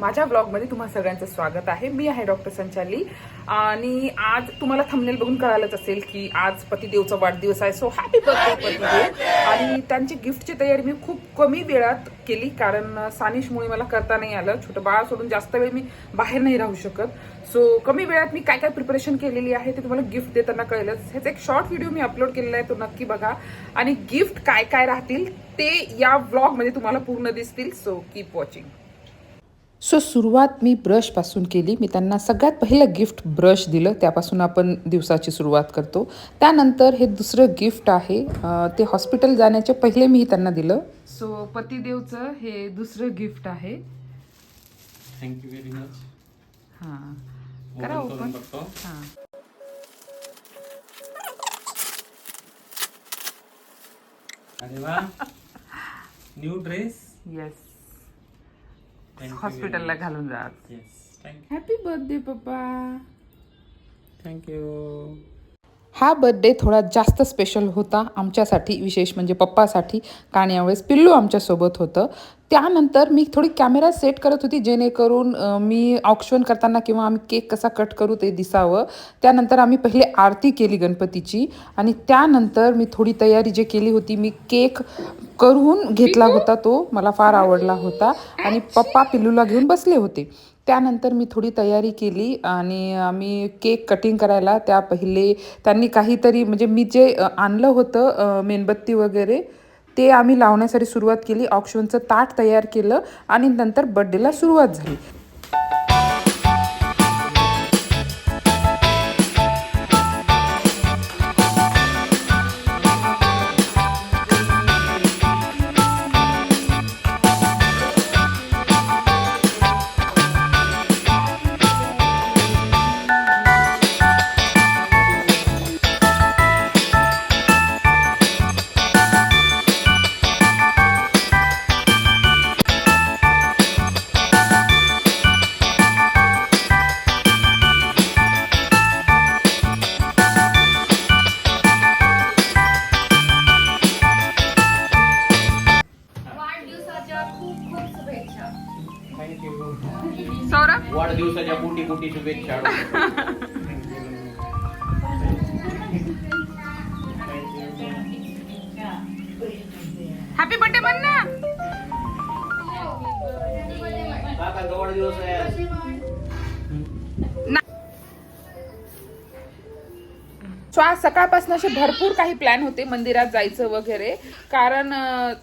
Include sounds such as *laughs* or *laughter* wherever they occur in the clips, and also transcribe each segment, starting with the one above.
माझ्या ब्लॉगमध्ये तुम्हा सगळ्यांचं स्वागत आहे. मी आहे डॉक्टर संचाली. आणि आज तुम्हाला थंबनेल बघून कळालंच असेल की आज पतिदेवचा वाढदिवस आहे. सो हॅपी बर्थडे पतिदेव. आणि त्यांची गिफ्टची तयारी मी खूप कमी वेळात केली कारण सानिशमुळे मला करता नाही आलं. छोटं बाळ सोडून जास्त वेळ मी बाहेर नाही राहू शकत. सो कमी वेळात मी काय काय प्रिपरेशन केलेली आहे ते तुम्हाला गिफ्ट देताना कळलंच. ह्याचा एक शॉर्ट व्हिडिओ मी अपलोड केलेला आहे तो नक्की बघा. आणि गिफ्ट काय काय राहतील ते या व्लॉगमध्ये तुम्हाला पूर्ण दिसतील. सो कीप वॉचिंग सो सुरुवात मी ब्रशपासून केली. मी त्यांना सगळ्यात पहिलं गिफ्ट ब्रश दिलं. त्यापासून आपण दिवसाची सुरुवात करतो. त्यानंतर हे दुसरं गिफ्ट आहे. ते हॉस्पिटल जाण्याच्या पहिले मी त्यांना दिलं. सो पतिदेवचं हे दुसरं गिफ्ट आहे. थँक्यू व्हेरी मच हां. करा ओपन हां. अरे वा. न्यू ड्रेस येस हॉस्पिटलला घालून जात yes thank you happy birthday पप्पा थँक्यू हा बर्थडे थोडा जास्त स्पेशल होता आमच्यासाठी विशेष म्हणजे पप्पासाठी. कारण यावेळेस पिल्लू आमच्यासोबत होतं. त्यानंतर मी थोडी कॅमेरा सेट करत होती जेणेकरून मी ऑक्शन करताना किंवा आम्ही केक कसा कट करू ते दिसावं. त्यानंतर आम्ही पहिले आरती केली गणपतीची आणि त्यानंतर मी थोडी तयारी जे केली होती मी केक करून घेतला होता तो. मला फार आवडला होता. आणि पप्पा पिल्लूला घेऊन बसले होते. त्यानंतर मी थोडी तयारी केली आणि आम्ही केक कटिंग करायला त्या पहिले त्यांनी काहीतरी म्हणजे मी जे आणलं होतं मेणबत्ती वगैरे ते आम्ही लावण्यासाठी सुरुवात केली. ऑक्शनचं ताट तयार केलं आणि नंतर बड्डेला सुरुवात झाली. सौरभ वाढदिवसाच्या कोटी कोटी शुभेच्छा हॅपी बर्थडे म्हण ना काका सो आज सकाळपासून असे भरपूर काही प्लॅन होते मंदिरात जायचं वगैरे. कारण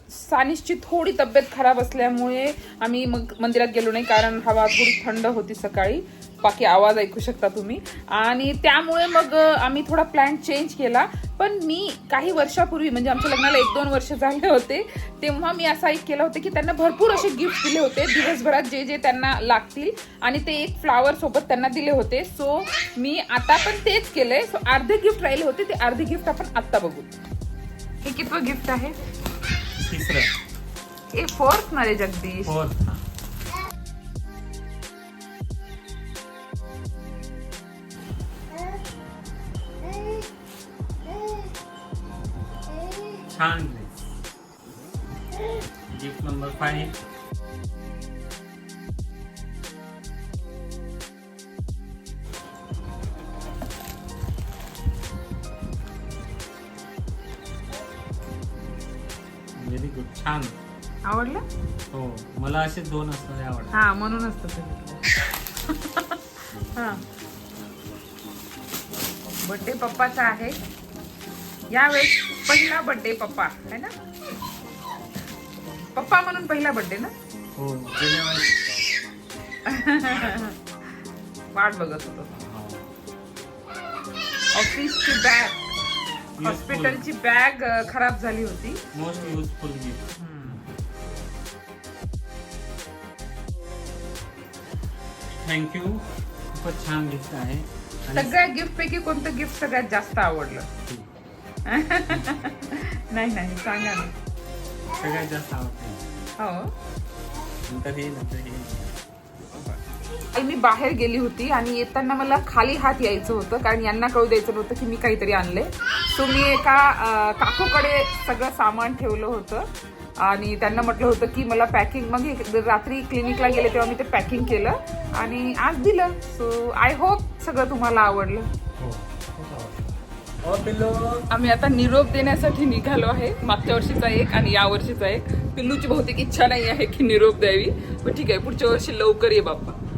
सानिशची थोडी तब्येत खराब असल्यामुळे आम्ही मग मंदिरात गेलो नाही कारण हवा थोडी थंड होती सकाळी. बाकी आवाज ऐकू शकता तुम्ही. आणि त्यामुळे मग आम्ही थोडा प्लॅन चेंज केला. पण मी काही वर्षापूर्वी म्हणजे आमच्या लग्नाला एक दोन वर्ष झाले होते तेव्हा मी असं एक केलं होतं की त्यांना भरपूर असे गिफ्ट दिले होते. दिवसभरात जे जे त्यांना लागतील आणि ते एक फ्लावर सोबत त्यांना दिले होते. सो मी आता पण तेच केलंय. सो अर्धे गिफ्ट राहिले होते. ते अर्धे गिफ्ट आपण आत्ता बघू. हे कितवं गिफ्ट आहे? तिसरं. हे फोर्थ ना रे जगदीश फोर्थ छान dress gift number five very good छान. आवडलं? हो. मला असे दोन असणारे आवडतात. हा म्हणूनच तसं *laughs* हा. बर्थडे पप्पाचा आहे. यावेळेस पहिला बर्थडे पप्पा है ना? पप्पा म्हणून पहिला बर्थडे ना? हो गेल्या वेळेस वाट बघत होतो. ऑफिसची बॅग हॉस्पिटलची बॅग खराब झाली होती. मोस्ट युजफुल गिफ्ट थँक्यू खूपच छान गिफ्ट आहे. सगळ्या गिफ्ट पैकी कोणतं गिफ्ट सगळ्यात जास्त आवडलं? नाही नाही सांगा ना सगळ्यात जास्त आवडते हो नंतर हे नंतर हे मी बाहेर गेली होती आणि येताना मला खाली हात यायचं होतं कारण यांना कळू द्यायचं नव्हतं की मी काहीतरी आणले सो मी एका अं, काकूकडे सगळं सामान ठेवलं होतं आणि त्यांना म्हटलं होतं की मला पॅकिंग मग रात्री क्लिनिकला गेले तेव्हा मी ते पॅकिंग केलं आणि आज दिलं. सो आय होप सगळं तुम्हाला आवडलं. आम्ही आता निरोप देण्यासाठी निघालो आहे. मागच्या वर्षीचा एक आणि या वर्षीचा एक. पिल्लूची बहुतेक इच्छा नाही आहे की निरोप द्यावी. पण ठीक आहे पुढच्या वर्षी लवकर ये बाप्पा.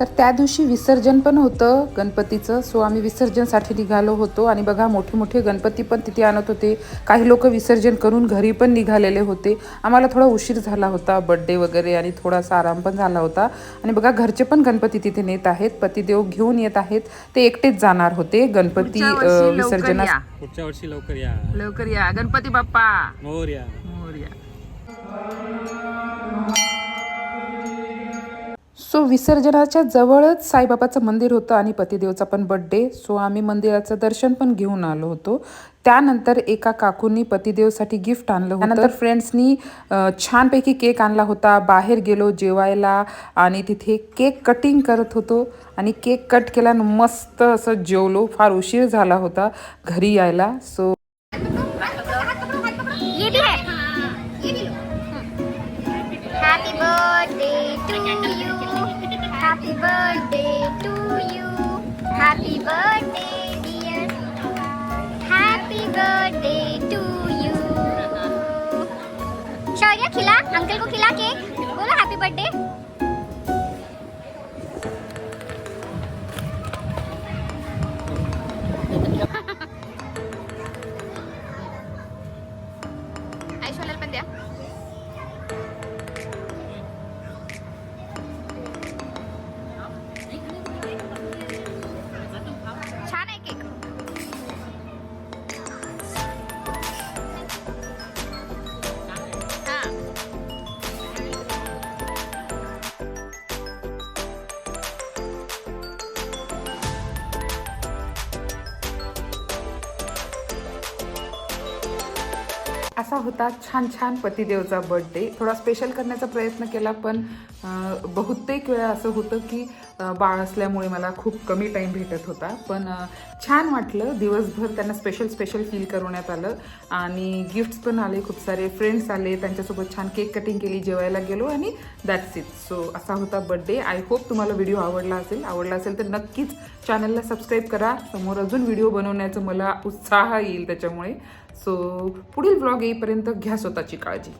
तर त्या दिवशी विसर्जन पण होतं. गणपतीचं सो आम्ही विसर्जनसाठी निघालो होतो. आणि बघा मोठे मोठे गणपती पण तिथे आणत होते. काही लोक विसर्जन करून घरी पण निघालेले होते. आम्हाला थोडा उशीर झाला होता बड्डे वगैरे आणि थोडासा आराम पण झाला होता. आणि बघा घरचे पण गणपती तिथे नेत आहेत. पतिदेव घेऊन येत आहेत. ते एकटेच जाणार होते. गणपती अं, विसर्जनास पुढच्या वर्षी लवकर या. लवकर या. गणपती बाप्पा. मोरया सो विसर्जनाच्या जवळच साईबाबाचं मंदिर होतं आणि पतिदेवचा पण बड्डे सो आम्ही मंदिराचं दर्शन पण घेऊन आलो होतो. त्यानंतर एका काकूंनी पतिदेवसाठी गिफ्ट आणलं होतं. त्यानंतर फ्रेंड्सनी छानपैकी केक आणला होता. बाहेर गेलो जेवायला आणि तिथे केक कटिंग करत होतो. आणि केक कट केल्यानं मस्त असं जेवलो. फार उशीर झाला होता घरी यायला. So you happy birthday to you happy birthday dear happy birthday to you Shaurya खिला अंकल को खिला केक बोलो हैप्पी बर्थडे असा होता छान छान पतिदेवचा बर्थडे थोडा स्पेशल करण्याचा प्रयत्न केला पण बहुतेक वेळा असं होतं की बाळ असल्यामुळे मला खूप कमी टाईम भेटत होता. पण छान वाटलं. दिवसभर त्यांना स्पेशल स्पेशल फील करवण्यात आलं. आणि गिफ्ट्स पण आले खूप सारे फ्रेंड्स आले. त्यांच्यासोबत छान केक कटिंग केली जेवायला गेलो आणि दॅट्स इट सो असा होता बर्थडे आय होप तुम्हाला व्हिडिओ आवडला असेल. आवडला असेल तर नक्कीच चॅनलला सबस्क्राईब करा. समोर अजून व्हिडिओ बनवण्याचं मला उत्साह येईल त्याच्यामुळे. सो पुढील व्लॉग येईपर्यंत घ्या स्वतःची काळजी.